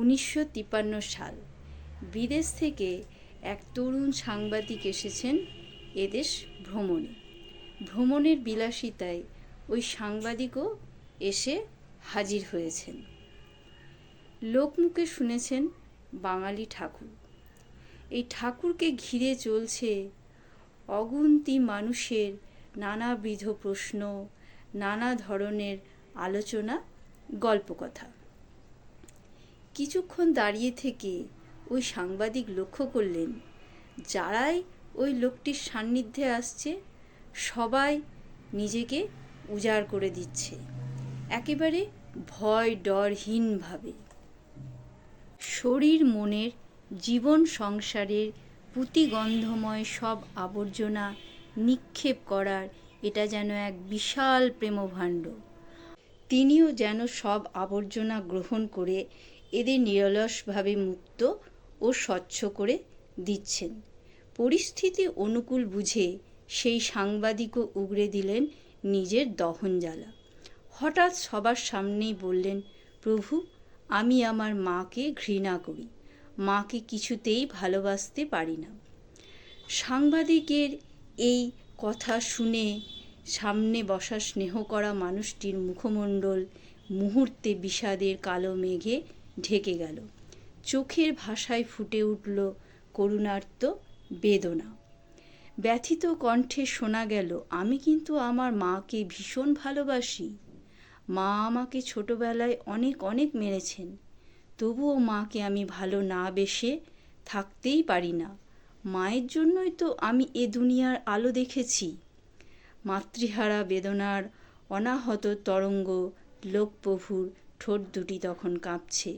উনিশশো সাল। বিদেশ থেকে এক তরুণ সাংবাদিক এসেছেন এদেশ ভ্রমণে। ভ্রমণের বিলাসিতায় ওই সাংবাদিকও এসে হাজির হয়েছেন। লোকমুখে শুনেছেন বাঙালি ঠাকুর। এই ঠাকুরকে ঘিরে চলছে অগুন্তি মানুষের নানাবিধ প্রশ্ন, নানা ধরনের আলোচনা, গল্পকথা। কিছুক্ষণ দাঁড়িয়ে থেকে ওই সাংবাদিক লক্ষ্য করলেন, যারাই ওই লোকটির সান্নিধ্যে আসছে, সবাই নিজেকে উজাড় করে দিচ্ছে। একেবারে ভয় ডরহীনভাবে। শরীর, মনের, জীবন সংসারের পুতিগন্ধময় সব আবর্জনা নিক্ষেপ করার এটা যেন এক বিশাল প্রেমভাণ্ড। তিনিও যেন সব আবর্জনা গ্রহণ করে এদের নিরলসভাবে মুক্ত ও স্বচ্ছ করে দিচ্ছেন। পরিস্থিতি অনুকূল বুঝে সেই সাংবাদিকও উগড়ে দিলেন নিজের দহন জ্বালা। হঠাৎ সবার সামনেই বললেন, প্রভু, আমি আমার মাকে ঘৃণা করি। মাকে কিছুতেই ভালোবাসতে পারি না। সাংবাদিকের এই কথা শুনে সামনে বসা স্নেহ করা মানুষটির মুখমণ্ডল মুহূর্তে বিষাদের কালো মেঘে ঢেকে গেল। চোখের ভাষায় ফুটে উঠল করুণার্ত বেদনা। ব্যথিত কণ্ঠে শোনা গেল, আমি কিন্তু আমার মাকে ভীষণ ভালোবাসি। মা আমাকে ছোটবেলায় অনেক অনেক মেরেছেন তবুও মাকে আমি ভালো না বেসে থাকতেই পারি না। মায়ের জন্যই তো আমি এ দুনিয়ার আলো দেখেছি। মাতৃহারা বেদনার অনাহত তরঙ্গ, লোকপ্রভুর ঠোঁট দুটি তখন কাঁপছে।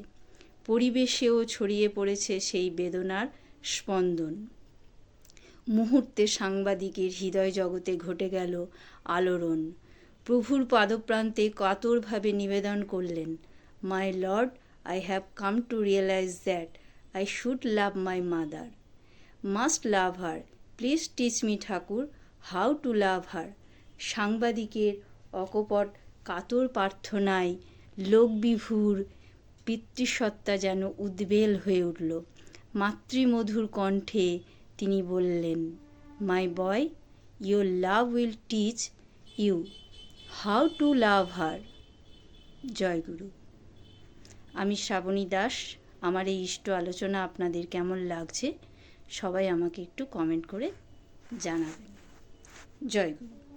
পরিবেশেও ছড়িয়ে পড়েছে সেই বেদনার স্পন্দন। মুহূর্তে সাংবাদিকের হৃদয় জগতে ঘটে গেল আলোড়ন। প্রভুর পাদপ্রান্তে কাতরভাবে নিবেদন করলেন my lord I have come to realise that I should love my mother must love her please teach me Thakur how to love her সাংবাদিকের অকপট কাতর প্রার্থনায় লোকবিভুর পিতৃসত্তা যেন উদ্বেল হয়ে উঠল। মাতৃমধুর কণ্ঠে তিনি বললেন my boy your love will teach you how to love her জয়গুরু আমি শ্রাবণী দাস, আমার এই ইষ্ট আলোচনা আপনাদের কেমন লাগছে সবাই আমাকে একটু কমেন্ট করে জানাবেন। জয়গুরু